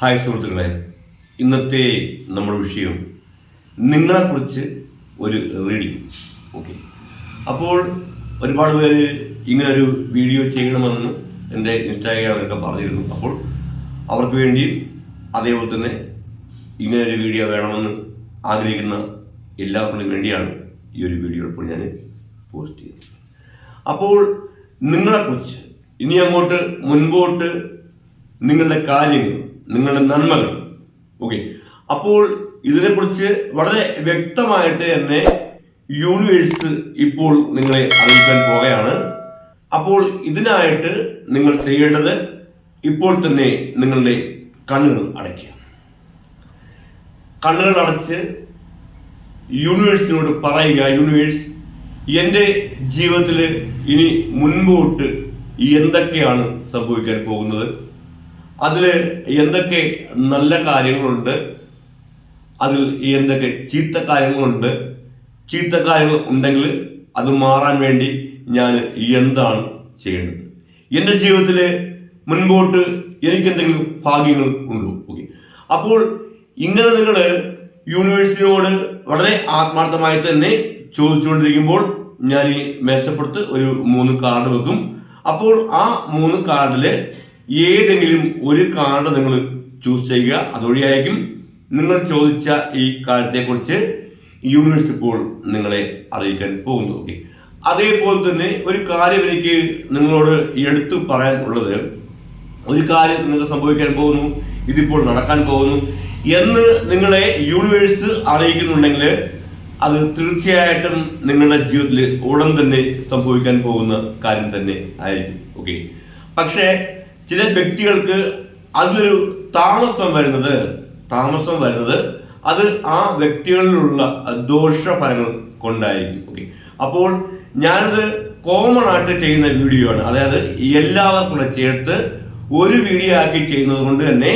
Hi സുഹൃത്തുക്കളെ. ഇന്നത്തെ നമ്മുടെ വിഷയം നിങ്ങളെക്കുറിച്ച് ഒരു റീഡിങ് ഓക്കെ അപ്പോൾ ഒരുപാട് പേര് ഇങ്ങനെ ഒരു വീഡിയോ ചെയ്യണമെന്ന് എന്റെ ഇൻസ്റ്റാഗ്രാമിലൊക്കെ പറഞ്ഞിരുന്നു. അപ്പോൾ അവർക്ക് വേണ്ടി അതേപോലെ തന്നെ ഇങ്ങനെ ഒരു വീഡിയോ വേണമെന്ന് ആഗ്രഹിക്കുന്ന എല്ലാവർക്കും വേണ്ടിയാണ് ഈ ഒരു വീഡിയോ ഇപ്പോൾ ഞാൻ പോസ്റ്റ് ചെയ്യുന്നത്. അപ്പോൾ നിങ്ങളെക്കുറിച്ച് ഇനി അങ്ങോട്ട് മുൻപോട്ട് നിങ്ങളുടെ കാര്യങ്ങൾ നിങ്ങളുടെ നന്മകൾ. ഓക്കെ അപ്പോൾ ഇതിനെക്കുറിച്ച് വളരെ വ്യക്തമായിട്ട് തന്നെ യൂണിവേഴ്സ് ഇപ്പോൾ നിങ്ങളെ അറിയിക്കാൻ പോകുകയാണ് അപ്പോൾ ഇതിനായിട്ട് നിങ്ങൾ ചെയ്യേണ്ടത് ഇപ്പോൾ തന്നെ നിങ്ങളുടെ കണ്ണുകൾ അടയ്ക്കുക. കണ്ണുകൾ അടച്ച് യൂണിവേഴ്സിനോട് പറയുക യൂണിവേഴ്സ് എന്റെ ജീവിതത്തിൽ ഇനി മുൻപോട്ട് എന്തൊക്കെയാണ് സംഭവിക്കാൻ പോകുന്നത്? അതിൽ എന്തൊക്കെ നല്ല കാര്യങ്ങളുണ്ട്? അതിൽ എന്തൊക്കെ ചീത്ത കാര്യങ്ങളുണ്ട്? ചീത്ത കാര്യങ്ങൾ ഉണ്ടെങ്കിൽ അത് മാറാൻ വേണ്ടി ഞാൻ എന്താണ് ചെയ്യേണ്ടത്? എന്റെ ജീവിതത്തിലെ മുൻപോട്ട് എനിക്ക് എന്തെങ്കിലും ഭാഗ്യങ്ങൾ ഉണ്ടോ? ഓക്കെ. അപ്പോൾ ഇങ്ങനെ നിങ്ങൾ യൂണിവേഴ്സിറ്റിയോട് വളരെ ആത്മാർത്ഥമായി തന്നെ ചോദിച്ചുകൊണ്ടിരിക്കുമ്പോൾ ഞാൻ ഈ മേശപ്പുറത്ത് ഒരു മൂന്ന് കാർഡ് വെക്കും. അപ്പോൾ ആ മൂന്ന് കാർഡിൽ ഏതെങ്കിലും ഒരു കാർഡ് നിങ്ങൾ ചൂസ് ചെയ്യുക അതുവഴിയായിരിക്കും നിങ്ങൾ ചോദിച്ച ഈ കാര്യത്തെക്കുറിച്ച് യൂണിവേഴ്സ് ഇപ്പോൾ നിങ്ങളെ അറിയിക്കാൻ പോകുന്നു. ഓക്കെ അതേപോലെ തന്നെ ഒരു കാര്യം എനിക്ക് നിങ്ങളോട് എടുത്തു പറയാൻ ഉള്ളത് ഒരു കാര്യം നിങ്ങൾക്ക് സംഭവിക്കാൻ പോകുന്നു ഇതിപ്പോൾ നടക്കാൻ പോകുന്നു എന്ന് നിങ്ങളെ യൂണിവേഴ്സ് അറിയിക്കുന്നുണ്ടെങ്കിൽ അത് തീർച്ചയായിട്ടും നിങ്ങളുടെ ജീവിതത്തിൽ ഉടൻ തന്നെ സംഭവിക്കാൻ പോകുന്ന കാര്യം തന്നെ ആയിരിക്കും. ഓക്കെ പക്ഷേ ചില വ്യക്തികൾക്ക് അതിലൊരു താമസം വരുന്നത് താമസം വരുന്നത് അത് ആ വ്യക്തികളിലുള്ള ദോഷഫലങ്ങൾ കൊണ്ടായിരിക്കും. ഓക്കെ അപ്പോൾ ഞാനത് കോമൺ ആയിട്ട് ചെയ്യുന്ന വീഡിയോ ആണ്. അതായത് എല്ലാവർക്കും കൂടെ ചേർത്ത് ഒരു വീഡിയോ ആക്കി ചെയ്യുന്നത് കൊണ്ട് തന്നെ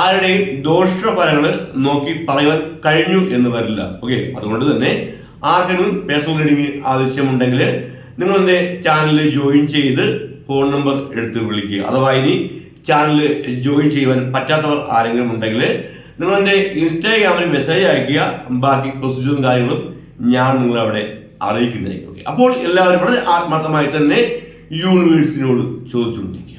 ആരുടെയും ദോഷഫലങ്ങൾ നോക്കി പറയുവാൻ കഴിഞ്ഞു എന്ന് വരില്ല. ഓക്കെ അതുകൊണ്ട് തന്നെ ആർക്കെങ്കിലും പേഴ്സണൽ റീഡിംഗ് ആവശ്യമുണ്ടെങ്കിൽ എന്റെ ചാനലിൽ ജോയിൻ ചെയ്ത് ഫോൺ നമ്പർ എടുത്ത് വിളിക്കുക. അഥവാ ഇനി ചാനൽ ജോയിൻ ചെയ്യുവാൻ പറ്റാത്തവർ ആരെങ്കിലും ഉണ്ടെങ്കിൽ നിങ്ങൾ എന്റെ ഇൻസ്റ്റാഗ്രാമിൽ മെസ്സേജ് അയക്കുക ബാക്കി പ്രൊസീജിയറും കാര്യങ്ങളും ഞാൻ നിങ്ങളെ അവിടെ അറിയിക്കുന്നതായിരിക്കും. ഓക്കെ അപ്പോൾ എല്ലാവരും വളരെ ആത്മാർത്ഥമായി തന്നെ യൂണിവേഴ്സിനോട് ചോദിച്ചുകൊണ്ടിരിക്കുക.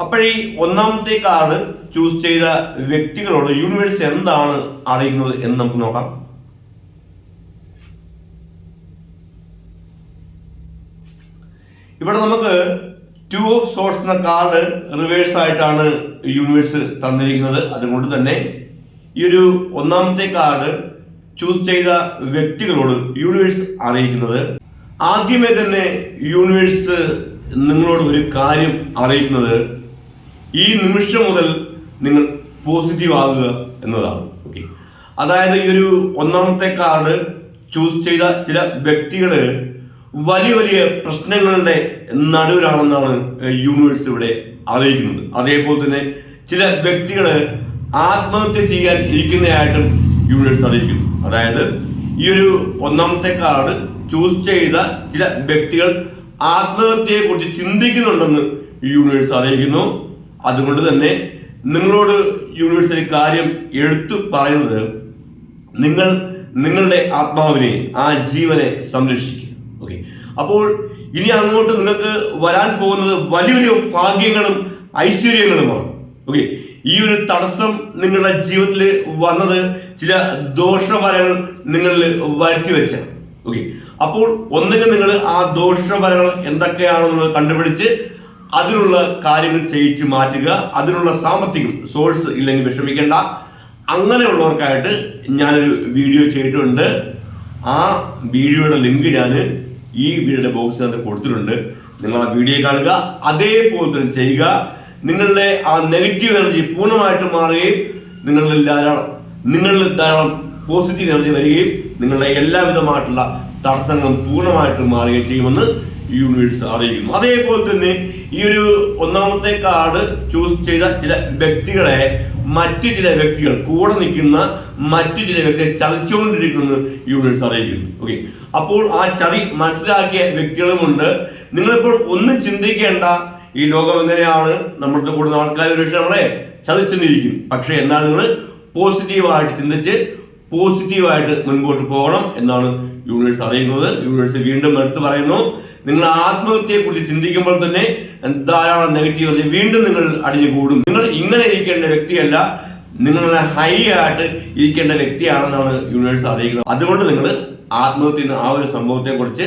അപ്പോഴീ ഒന്നാമത്തെ കാർഡ് ചൂസ് ചെയ്ത വ്യക്തികളോട് യൂണിവേഴ്സ് എന്താണ് അറിയുന്നത് എന്ന് നമുക്ക് നോക്കാം. ഇവിടെ നമുക്ക് ടു ഓഫ് സോഴ്സ് എന്ന കാർഡ് റിവേഴ്സ് ആയിട്ടാണ് യൂണിവേഴ്സ് തന്നിരിക്കുന്നത്. അതുകൊണ്ട് തന്നെ ഈ ഒരു ഒന്നാമത്തെ കാർഡ് ചൂസ് ചെയ്ത വ്യക്തികളോട് യൂണിവേഴ്സ് അറിയിക്കുന്നത്. ആദ്യമേ തന്നെ യൂണിവേഴ്സ് നിങ്ങളോട് ഒരു കാര്യം അറിയിക്കുന്നത്. ഈ നിമിഷം മുതൽ നിങ്ങൾ പോസിറ്റീവ് ആകുക എന്നതാണ്. ഓക്കെ അതായത് ഈ ഒരു ഒന്നാമത്തെ കാർഡ് ചൂസ് ചെയ്ത ചില വ്യക്തികൾ വലിയ വലിയ പ്രശ്നങ്ങളുടെ നടുവിലാണെന്നാണ് യൂണിവേഴ്സ് ഇവിടെ അറിയിക്കുന്നത് അതേപോലെ തന്നെ ചില വ്യക്തികൾ ആത്മഹത്യ ചെയ്യാൻ ഇരിക്കുന്നതായിട്ടും യൂണിവേഴ്സ് അറിയിക്കുന്നു അതായത് ഈ ഒരു ഒന്നാമത്തെ കാർഡ് ചൂസ് ചെയ്ത ചില വ്യക്തികൾ ആത്മഹത്യയെ കുറിച്ച് ചിന്തിക്കുന്നുണ്ടെന്ന് യൂണിവേഴ്സ് അറിയിക്കുന്നു അതുകൊണ്ട് തന്നെ നിങ്ങളോട് യൂണിവേഴ്സിറ്റി കാര്യം എടുത്തു പറയുന്നത് നിങ്ങൾ നിങ്ങളുടെ ആത്മാവിനെ ആ ജീവനെ സംരക്ഷിക്കുക. ഓക്കെ അപ്പോൾ ഇനി അങ്ങോട്ട് നിങ്ങൾക്ക് വരാൻ പോകുന്നത് വലിയൊരു ഭാഗ്യങ്ങളും ഐശ്വര്യങ്ങളുമാണ്. ഓക്കെ ഈ ഒരു തടസ്സം നിങ്ങളുടെ ജീവിതത്തിൽ വന്നത് ചില ദോഷഫലങ്ങൾ നിങ്ങളിൽ വരുത്തി വെച്ചാണ് ഓക്കെ അപ്പോൾ ഒന്നുകിൽ നിങ്ങൾ ആ ദോഷഫലങ്ങൾ എന്തൊക്കെയാണെന്നുള്ളത് കണ്ടുപിടിച്ച് അതിനുള്ള കാര്യങ്ങൾ ചെയ്യിച്ച് മാറ്റുക അതിനുള്ള സാമ്പത്തികം സോഴ്സ് ഇല്ലെങ്കിൽ വിഷമിക്കേണ്ട. അങ്ങനെയുള്ളവർക്കായിട്ട് ഞാനൊരു വീഡിയോ ചെയ്തിട്ടുണ്ട്. ആ വീഡിയോയുടെ ലിങ്ക് ഞാൻ ഈ വീഡിയോയുടെ ബോക്സിനകത്ത് കൊടുത്തിട്ടുണ്ട്. നിങ്ങൾ ആ വീഡിയോ കാണുക അതേപോലെ തന്നെ ചെയ്യുക. നിങ്ങളുടെ ആ നെഗറ്റീവ് എനർജി പൂർണമായിട്ട് മാറുകയും നിങ്ങളിൽ ധാരാളം നിങ്ങളിൽ ധാരാളം പോസിറ്റീവ് എനർജി വരികയും നിങ്ങളുടെ എല്ലാവിധമായിട്ടുള്ള തടസ്സങ്ങളും പൂർണമായിട്ടും മാറുകയും ചെയ്യുമെന്ന് യൂണിവേഴ്സ് അറിയിക്കുന്നു. അതേപോലെ തന്നെ ഈ ഒരു ഒന്നാമത്തെ കാർഡ് ചൂസ് ചെയ്ത ചില വ്യക്തികളെ മറ്റു ചില വ്യക്തികൾ കൂടെ നിൽക്കുന്ന മറ്റു ചില വ്യക്തികൾ ചതിച്ചുകൊണ്ടിരിക്കുന്നു യൂണിവേഴ്സ് അറിയിക്കുന്നു. ഓക്കെ അപ്പോൾ ആ ചതി മനസ്സിലാക്കിയ വ്യക്തികളുമുണ്ട്. നിങ്ങളിപ്പോൾ ഒന്നും ചിന്തിക്കേണ്ട ഈ ലോകം എങ്ങനെയാണ് നമ്മൾക്ക് കൂടുന്ന ആൾക്കാർ ഒരു പക്ഷേ നമ്മളെ ചതിച്ചെന്നിരിക്കും പക്ഷേ എന്നാൽ നിങ്ങൾ പോസിറ്റീവായിട്ട് ചിന്തിച്ച് പോസിറ്റീവായിട്ട് മുൻപോട്ട് പോകണം എന്നാണ് യൂണിവേഴ്സ് അറിയുന്നത്. യൂണിവേഴ്സ് വീണ്ടും എടുത്തു പറയുന്നു. നിങ്ങൾ ആത്മഹത്യയെ കുറിച്ച് ചിന്തിക്കുമ്പോൾ തന്നെ ധാരാളം നെഗറ്റീവ് വീണ്ടും നിങ്ങൾ അടിഞ്ഞു കൂടും നിങ്ങൾ ഇങ്ങനെ ഇരിക്കേണ്ട വ്യക്തിയല്ല നിങ്ങൾ ഹൈ ആയിട്ട് ഇരിക്കേണ്ട വ്യക്തിയാണെന്നാണ് യൂണിവേഴ്സ് അറിയിക്കുന്നത്. അതുകൊണ്ട് നിങ്ങൾ ആത്മഹത്യ ആ ഒരു സംഭവത്തെ കുറിച്ച്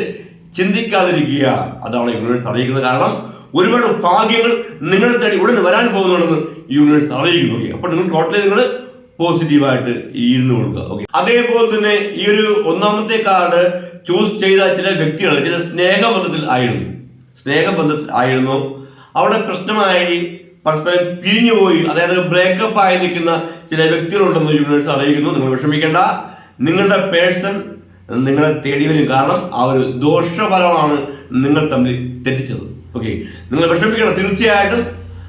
ചിന്തിക്കാതിരിക്കുക. അതാണ് യൂണിവേഴ്സ് അറിയിക്കുന്നത്. കാരണം ഒരുപാട് ഭാഗ്യങ്ങൾ നിങ്ങളെ തേടി ഉടനെ വരാൻ പോകുന്നുണ്ടെന്ന് യൂണിവേഴ്സ് അറിയിക്കുന്നു. ഓക്കെ അപ്പോൾ നിങ്ങൾ ടോട്ടലി നിങ്ങൾ പോസിറ്റീവായിട്ട് ഇരുന്ന് കൊടുക്കുക. ഓക്കെ അതേപോലെ തന്നെ ഈ ഒരു ഒന്നാമത്തെ കാർഡ് ചൂസ് ചെയ്ത ചില വ്യക്തികൾ ചില സ്നേഹബന്ധത്തിൽ ആയിരുന്നു. സ്നേഹബന്ധത്തിൽ ആയിരുന്നു. അവിടെ പ്രശ്നമായി പരസ്പരം പിരിഞ്ഞുപോയി അതായത് ബ്രേക്കപ്പ് ആയി നിൽക്കുന്ന ചില വ്യക്തികളുണ്ടെന്ന് യൂണിവേഴ്സ് അറിയിക്കുന്നു. നിങ്ങൾ വിഷമിക്കേണ്ട. നിങ്ങളുടെ പേഴ്സൺ നിങ്ങളെ തേടി വരും. കാരണം ആ ഒരു ദോഷഫലമാണ് നിങ്ങൾ തമ്മിൽ തെറ്റിച്ചത്. ഓക്കെ നിങ്ങൾ വിഷമിക്കണം. തീർച്ചയായിട്ടും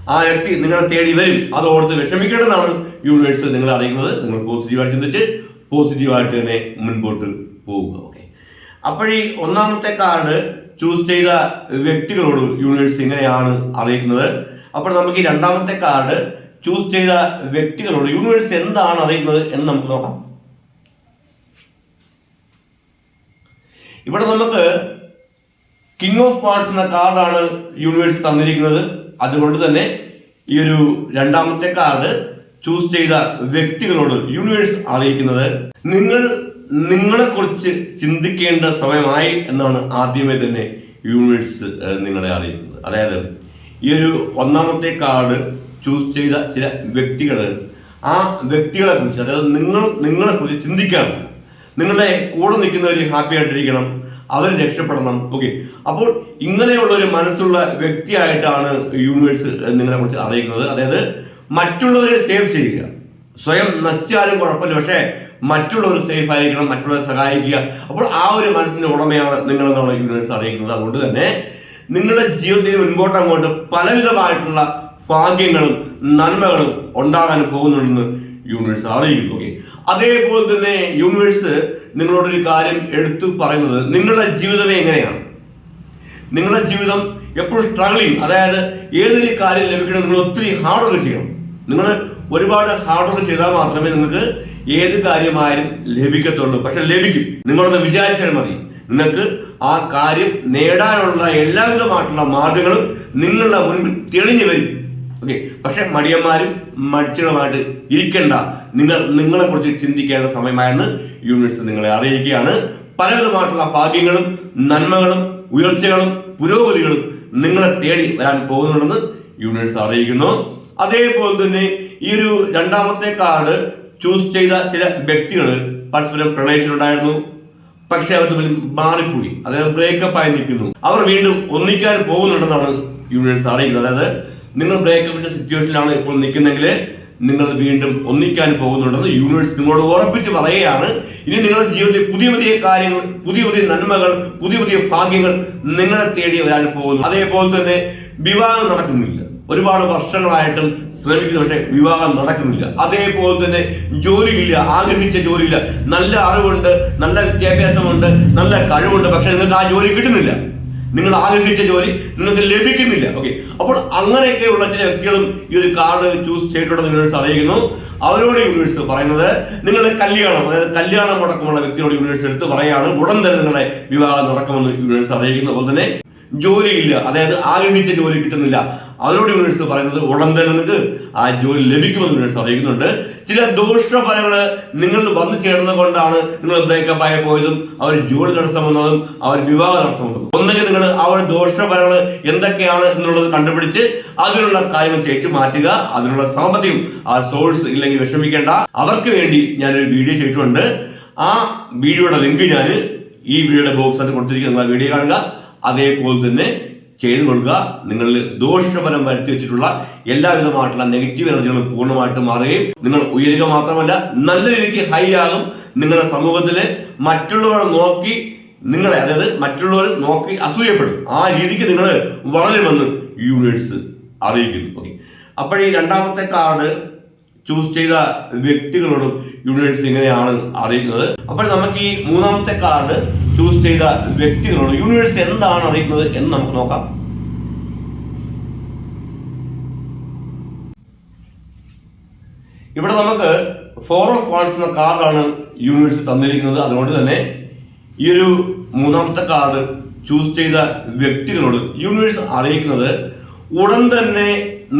ആ വ്യക്തി നിങ്ങളെ തേടി വരും. അത് ഓർത്ത് വിഷമിക്കേണ്ടതാണ് യൂണിവേഴ്സ് നിങ്ങളെ അറിയിക്കുന്നത്. നിങ്ങൾ പോസിറ്റീവായിട്ട് ചിന്തിച്ച് പോസിറ്റീവായിട്ട് തന്നെ മുൻപോട്ട് പോവുക അപ്പോഴീ ഒന്നാമത്തെ കാർഡ് ചൂസ് ചെയ്ത വ്യക്തികളോട് യൂണിവേഴ്സ് ഇങ്ങനെയാണ് അറിയിക്കുന്നത്. അപ്പോൾ നമുക്ക് ഈ രണ്ടാമത്തെ കാർഡ് ചൂസ് ചെയ്ത വ്യക്തികളോട് യൂണിവേഴ്സ് എന്താണ് അറിയിക്കുന്നത് എന്ന് നമുക്ക് നോക്കാം. ഇവിടെ നമുക്ക് കിങ് ഓഫ് വാർഡ്സ് എന്ന കാർഡാണ് യൂണിവേഴ്സ് തന്നിരിക്കുന്നത്. അതുകൊണ്ട് തന്നെ ഈ ഒരു രണ്ടാമത്തെ കാർഡ് ചൂസ് ചെയ്ത വ്യക്തികളോട് യൂണിവേഴ്സ് അറിയിക്കുന്നത്. നിങ്ങൾ നിങ്ങളെ കുറിച്ച് ചിന്തിക്കേണ്ട സമയമായി എന്നാണ് ആദ്യമേ തന്നെ യൂണിവേഴ്സ് നിങ്ങളെ അറിയിക്കുന്നത്. അതായത് ഈ ഒരു ഒന്നാമത്തെ കാർഡ് ചൂസ് ചെയ്ത ചില വ്യക്തികൾ ആ വ്യക്തികളെ കുറിച്ച് അതായത് നിങ്ങൾ നിങ്ങളെ കുറിച്ച് ചിന്തിക്കണം നിങ്ങളുടെ കൂടെ നിൽക്കുന്നവർ ഹാപ്പി ആയിട്ടിരിക്കണം അവർ രക്ഷപ്പെടണം ഓക്കെ. അപ്പോൾ ഇങ്ങനെയുള്ള ഒരു മനസ്സുള്ള വ്യക്തിയായിട്ടാണ് യൂണിവേഴ്സ് നിങ്ങളെ കുറിച്ച് അറിയിക്കുന്നത്. അതായത് മറ്റുള്ളവരെ സേവ് ചെയ്യുക. സ്വയം നശിച്ചാലും കുഴപ്പമില്ല. പക്ഷേ മറ്റുള്ളവർ സേഫ് ആയിരിക്കണം മറ്റുള്ളവരെ സഹായിക്കുക. അപ്പോൾ ആ ഒരു മനസ്സിന്റെ ഉടമയാണ് നിങ്ങൾ എന്നുള്ള യൂണിവേഴ്സ് അറിയിക്കുന്നത്. അതുകൊണ്ട് തന്നെ നിങ്ങളുടെ ജീവിതത്തിന് മുൻപോട്ട് അങ്ങോട്ട് പലവിധമായിട്ടുള്ള ഭാഗ്യങ്ങളും നന്മകളും ഉണ്ടാകാൻ പോകുന്നുണ്ടെന്ന് യൂണിവേഴ്സ് അറിയിക്കുന്നു. ഓക്കെ അതേപോലെ തന്നെ യൂണിവേഴ്സ് നിങ്ങളോടൊരു കാര്യം എടുത്തു പറയുന്നത് നിങ്ങളുടെ ജീവിതമേ എങ്ങനെയാണ്? നിങ്ങളുടെ ജീവിതം എപ്പോഴും സ്ട്രഗിളിങ് അതായത് ഏതൊരു കാര്യം ലഭിക്കണം നിങ്ങൾ ഒത്തിരി ഹാർഡ് വർക്ക് ചെയ്യണം. നിങ്ങൾ ഒരുപാട് ഹാർഡ് വർക്ക് ചെയ്താൽ മാത്രമേ നിങ്ങൾക്ക് ഏത് കാര്യമായാലും ലഭിക്കത്തുള്ളൂ. പക്ഷെ ലഭിക്കും. നിങ്ങളൊന്ന് വിചാരിച്ചാൽ മതി. നിങ്ങൾക്ക് ആ കാര്യം നേടാനുള്ള എല്ലാവിധമായിട്ടുള്ള മാർഗങ്ങളും നിങ്ങളുടെ മുൻപിൽ തെളിഞ്ഞു വരും. ഓക്കെ? പക്ഷെ മടിയന്മാരും മടിച്ചുകളുമായിട്ട് ഇരിക്കേണ്ട. നിങ്ങൾ നിങ്ങളെ കുറിച്ച് ചിന്തിക്കേണ്ട സമയമായെന്ന് യൂണിവേഴ്സ് നിങ്ങളെ അറിയിക്കുകയാണ്. പലവിധമായിട്ടുള്ള ഭാഗ്യങ്ങളും നന്മകളും ഉയർച്ചകളും പുരോഗതികളും നിങ്ങളെ തേടി വരാൻ പോകുന്നുണ്ടെന്ന് യൂണിവേഴ്സ് അറിയിക്കുന്നു. അതേപോലെ തന്നെ ഈ ഒരു രണ്ടാമത്തെ കാർഡ് ചൂസ് ചെയ്ത ചില വ്യക്തികൾ പരസ്പരം പ്രണയിച്ചിട്ടുണ്ടായിരുന്നു പക്ഷെ അവർ തമ്മിൽ മാറിപ്പോയി. അതായത് ബ്രേക്കപ്പ് ആയി നിൽക്കുന്നു. അവർ വീണ്ടും ഒന്നിക്കാൻ പോകുന്നുണ്ടെന്നാണ് യൂണിവേഴ്സ് അറിയിക്കുന്നത് അതായത് നിങ്ങൾ ബ്രേക്കപ്പിന്റെ സിറ്റുവേഷനിലാണ് ഇപ്പോൾ നിൽക്കുന്നെങ്കിൽ നിങ്ങൾ വീണ്ടും ഒന്നിക്കാൻ പോകുന്നുണ്ടെന്ന് യൂണിവേഴ്സ് നിങ്ങളോട് ഉറപ്പിച്ച് പറയുകയാണ്. ഇനി നിങ്ങളുടെ ജീവിതത്തിൽ പുതിയ പുതിയ കാര്യങ്ങൾ പുതിയ പുതിയ നന്മകൾ പുതിയ പുതിയ ഭാഗ്യങ്ങൾ നിങ്ങളെ തേടി വരാൻ പോകുന്നു. അതേപോലെ തന്നെ വിവാഹം നടക്കുന്നില്ല. ഒരുപാട് വർഷങ്ങളായിട്ടും ശ്രമിക്കുന്നു പക്ഷേ വിവാഹം നടക്കുന്നില്ല. അതേപോലെ തന്നെ ജോലിയില്ല ആഗ്രഹിച്ച ജോലിയില്ല. നല്ല അറിവുണ്ട് നല്ല വിദ്യാഭ്യാസമുണ്ട് നല്ല കഴിവുണ്ട് പക്ഷെ നിങ്ങൾക്ക് ആ ജോലി കിട്ടുന്നില്ല. നിങ്ങൾ ആഗ്രഹിച്ച ജോലി നിങ്ങൾക്ക് ലഭിക്കുന്നില്ല. ഓക്കെ അപ്പോൾ അങ്ങനെയൊക്കെയുള്ള ചില വ്യക്തികളും ഈ ഒരു കാർഡ് ചൂസ് ചെയ്തിട്ടുണ്ടെന്ന് യൂണിവേഴ്സ് അറിയിക്കുന്നു. അവരോട് യൂണിവേഴ്സ് പറയുന്നത് നിങ്ങളുടെ കല്യാണം അതായത് കല്യാണം മുടക്കമുള്ള വ്യക്തിയോട് യൂണിവേഴ്സ് എടുത്ത് പറയാണ് ഉടൻ തന്നെ നിങ്ങളെ വിവാഹം നടക്കുമെന്ന് യൂണിവേഴ്സ് അറിയിക്കുന്നു. അതുപോലെ തന്നെ ജോലിയില്ല അതായത് ആഗ്രഹിച്ച ജോലി കിട്ടുന്നില്ല. അവരോട് യൂണിവേഴ്സ് പറയുന്നത് ഉടൻ തന്നെ നിങ്ങൾക്ക് ആ ജോലി ലഭിക്കുമെന്ന് യൂണിവേഴ്സ് അറിയിക്കുന്നുണ്ട്. ചില ദോഷഫലങ്ങൾ നിങ്ങൾ വന്നു ചേർന്നത് കൊണ്ടാണ് നിങ്ങൾ ബ്രേക്കപ്പ് ആയി പോയതും അവർ ജോലി തടസ്സം വന്നതും അവർ വിവാഹ തടസ്സം വന്നതും. ഒന്നെങ്കിൽ നിങ്ങൾ ആ ഒരു ദോഷഫലങ്ങൾ എന്തൊക്കെയാണ് എന്നുള്ളത് കണ്ടുപിടിച്ച് അതിനുള്ള കാര്യങ്ങൾ ചേച്ച് മാറ്റുക അതിനുള്ള സാമ്പത്തികം ആ സോഴ്സ് ഇല്ലെങ്കിൽ വിഷമിക്കേണ്ട. അവർക്ക് വേണ്ടി ഞാനൊരു വീഡിയോ ചെയ്തിട്ടുണ്ട്. ആ വീഡിയോയുടെ ലിങ്ക് ഞാൻ ഈ വീഡിയോയുടെ ബോക്സിനകത്ത് കൊടുത്തിരിക്കുന്ന. വീഡിയോ കാണുക. അതേപോലെ തന്നെ ചെയ്തു കൊടുക്കുക നിങ്ങളിൽ ദോഷഫലം വരുത്തി വെച്ചിട്ടുള്ള എല്ലാവിധമായിട്ടുള്ള നെഗറ്റീവ് എനർജികളും പൂർണമായിട്ട് മാറുകയും നിങ്ങൾ ഉയരുക മാത്രമല്ല നല്ല രീതിക്ക് ഹൈ ആകും. നിങ്ങളുടെ സമൂഹത്തിൽ മറ്റുള്ളവരെ നോക്കി നിങ്ങളെ അതായത് മറ്റുള്ളവർ നോക്കി അസൂയപ്പെടും. ആ രീതിക്ക് നിങ്ങൾ വളരുമെന്ന് യൂണിവേഴ്സ് അറിയിക്കുന്നു. ഓക്കെ അപ്പോൾ ഈ രണ്ടാമത്തെ കാർഡ് ചൂസ് ചെയ്ത വ്യക്തികളോടും യൂണിവേഴ്സ് ഇങ്ങനെയാണ് അറിയുന്നത് അപ്പോൾ നമുക്ക് ഈ മൂന്നാമത്തെ കാർഡ് ചൂസ് ചെയ്ത വ്യക്തികളോട് യൂണിവേഴ്സ് എന്താണ് അറിയുന്നത് എന്ന് നമുക്ക് നോക്കാം. ഇവിടെ നമുക്ക് ഫോർ ഓഫ് വാൺസ് എന്ന കാർഡാണ് യൂണിവേഴ്സ് തന്നിരിക്കുന്നത്. അതുകൊണ്ട് തന്നെ ഈ ഒരു മൂന്നാമത്തെ കാർഡ് ചൂസ് ചെയ്ത വ്യക്തികളോട് യൂണിവേഴ്സ് അറിയിക്കുന്നത് ഉടൻ തന്നെ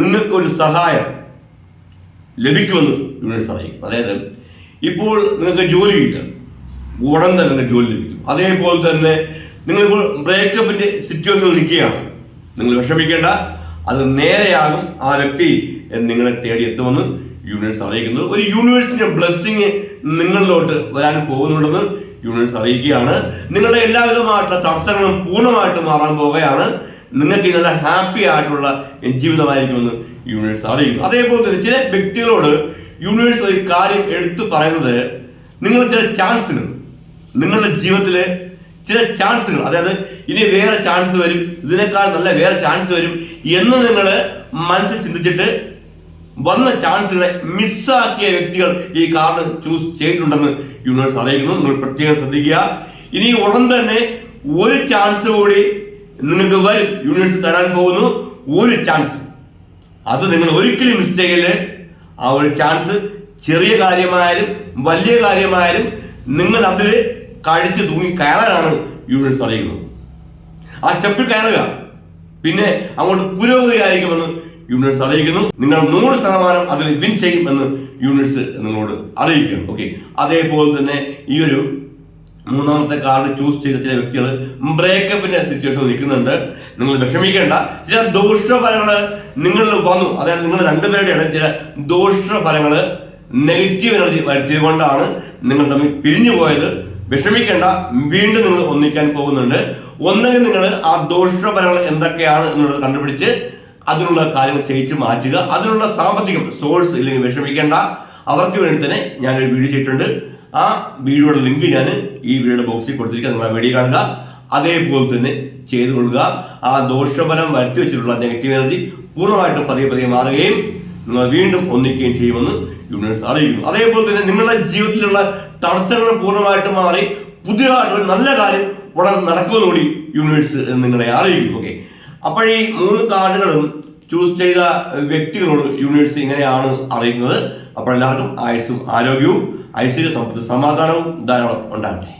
നിങ്ങൾക്കൊരു സഹായം ലഭിക്കുമെന്ന് യൂണിവേഴ്സ് അറിയിക്കും. അതായത് ഇപ്പോൾ നിങ്ങൾക്ക് ജോലി ജോലിയില്ല. ഉടൻ തന്നെ നിങ്ങൾക്ക് ജോലി ലഭിക്കും. അതേപോലെ തന്നെ നിങ്ങളിപ്പോൾ ബ്രേക്കപ്പിന്റെ സിറ്റുവേഷനിൽ നിൽക്കുകയാണ്. നിങ്ങൾ വിഷമിക്കേണ്ട. അത് നേരെയാകും ആ വ്യക്തി നിങ്ങളെ തേടി എത്തുമെന്ന് യൂണിവേഴ്സ് അറിയിക്കുന്നത് ഒരു യൂണിവേഴ്സിന്റെ ബ്ലെസ്സിങ് നിങ്ങളിലോട്ട് വരാൻ പോകുന്നുണ്ടെന്ന് യൂണിവേഴ്സ് അറിയിക്കുകയാണ്. നിങ്ങളുടെ എല്ലാവിധമായിട്ടുള്ള തടസ്സങ്ങളും പൂർണമായിട്ട് മാറാൻ പോവുകയാണ്. നിങ്ങൾക്ക് നല്ല ഹാപ്പി ആയിട്ടുള്ള ജീവിതമായിരിക്കുമെന്ന് യൂണിവേഴ്സ് അറിയിക്കുന്നു. അതേപോലെ തന്നെ ചില വ്യക്തികളോട് യൂണിവേഴ്സ് ഒരു കാര്യം എടുത്തു പറയുന്നത് നിങ്ങൾ ചില ചാൻസുകൾ നിങ്ങളുടെ ജീവിതത്തിലെ ചില ചാൻസുകൾ അതായത് ഇനി വേറെ ചാൻസ് വരും ഇതിനേക്കാൾ നല്ല വേറെ ചാൻസ് വരും എന്ന് നിങ്ങൾ മനസ്സിൽ ചിന്തിച്ചിട്ട് വന്ന ചാൻസുകളെ മിസ്സാക്കിയ വ്യക്തികൾ ഈ കാർഡ് ചൂസ് ചെയ്തിട്ടുണ്ടെന്ന് യൂണിവേഴ്സ് അറിയിക്കുന്നു. നിങ്ങൾ പ്രത്യേകം ശ്രദ്ധിക്കുക. ഇനി ഉടൻ തന്നെ ഒരു ചാൻസ് കൂടി നിങ്ങൾക്ക് വരും യൂണിവേഴ്സ് തരാൻ പോകുന്നു. ഒരു ചാൻസ് അത് നിങ്ങൾ ഒരിക്കലും മിസ് ചെയ്യൽ ആ ഒരു ചാൻസ് ചെറിയ കാര്യമായാലും വലിയ കാര്യമായാലും നിങ്ങൾ അതിൽ കഴിച്ച് തൂങ്ങി കയറാനാണ് യൂണിയൻ അറിയിക്കുന്നത് ആ സ്റ്റെപ്പിൽ കയറുക. പിന്നെ അങ്ങോട്ട് പുരോഗതി ആയിരിക്കുമെന്ന് യൂണിയൻസ് അറിയിക്കുന്നു. നിങ്ങൾ നൂറ് ശതമാനം അതിൽ വിൻ ചെയ്യുമെന്ന് യൂണിയൻസ് നിങ്ങളോട് അറിയിക്കുന്നു. ഓക്കെ അതേപോലെ തന്നെ ഈ ഒരു മൂന്നാമത്തെ കാർഡ് ചൂസ് ചെയ്ത ചില വ്യക്തികൾ ബ്രേക്കപ്പിന്റെ സിറ്റുവേഷൻ നിൽക്കുന്നുണ്ട്. നിങ്ങൾ വിഷമിക്കേണ്ട. ചില ദോഷഫലങ്ങൾ നിങ്ങളിൽ വന്നു. അതായത് നിങ്ങൾ രണ്ടുപേരുടെ ഇടയിൽ ചില ദോഷഫലങ്ങൾ നെഗറ്റീവ് എനർജി വരുത്തിയത് കൊണ്ടാണ് നിങ്ങൾ തമ്മിൽ പിരിഞ്ഞു പോയത് വിഷമിക്കേണ്ട. വീണ്ടും നിങ്ങൾ ഒന്നിക്കാൻ പോകുന്നുണ്ട്. ഒന്നുകിൽ നിങ്ങൾ ആ ദോഷഫലങ്ങൾ എന്തൊക്കെയാണ് എന്നുള്ളത് കണ്ടുപിടിച്ച് അതിനുള്ള കാര്യങ്ങൾ ചെയ്യിച്ച് മാറ്റുക. അതിനുള്ള സാമ്പത്തികം സോഴ്സ് ഇല്ലെങ്കിൽ വിഷമിക്കേണ്ട. അവർക്ക് വേണ്ടി തന്നെ ഞാൻ ഒരു വീഡിയോ ചെയ്തിട്ടുണ്ട്. ആ വീഡിയോയുടെ ലിങ്ക് ഞാൻ ഈ വീഡിയോയുടെ ബോക്സിൽ കൊടുത്തിരിക്കുക നിങ്ങൾ ആ വീഡിയോ കാണുക. അതേപോലെ തന്നെ ചെയ്തു കൊള്ളുക ആ ദോഷഫലം വരുത്തി വെച്ചിട്ടുള്ള നെഗറ്റീവ് എനർജി പൂർണമായിട്ടും പതിയെ പതിയെ മാറുകയും നിങ്ങൾ വീണ്ടും ഒന്നിക്കുകയും ചെയ്യുമെന്ന് യൂണിവേഴ്സ് അറിയിക്കുന്നു. അതേപോലെ തന്നെ നിങ്ങളുടെ ജീവിതത്തിലുള്ള തടസ്സങ്ങൾ പൂർണമായിട്ട് മാറി പുതിയതായിട്ട് ഒരു നല്ല കാര്യം ഉടൻ നടക്കുമെന്നുകൂടി യൂണിവേഴ്സ് നിങ്ങളെ അറിയിക്കും ഓക്കെ. അപ്പോൾ ഈ മൂന്ന് കാർഡുകളും ചൂസ് ചെയ്ത വ്യക്തികളോട് യൂണിവേഴ്സ് ഇങ്ങനെയാണ് അറിയുന്നത് അപ്പോൾ എല്ലാവർക്കും ആയുസ്സും ആരോഗ്യവും ഐശ്വര്യ സമാധാനവും ധാരാളം ഉണ്ടാകട്ടെ.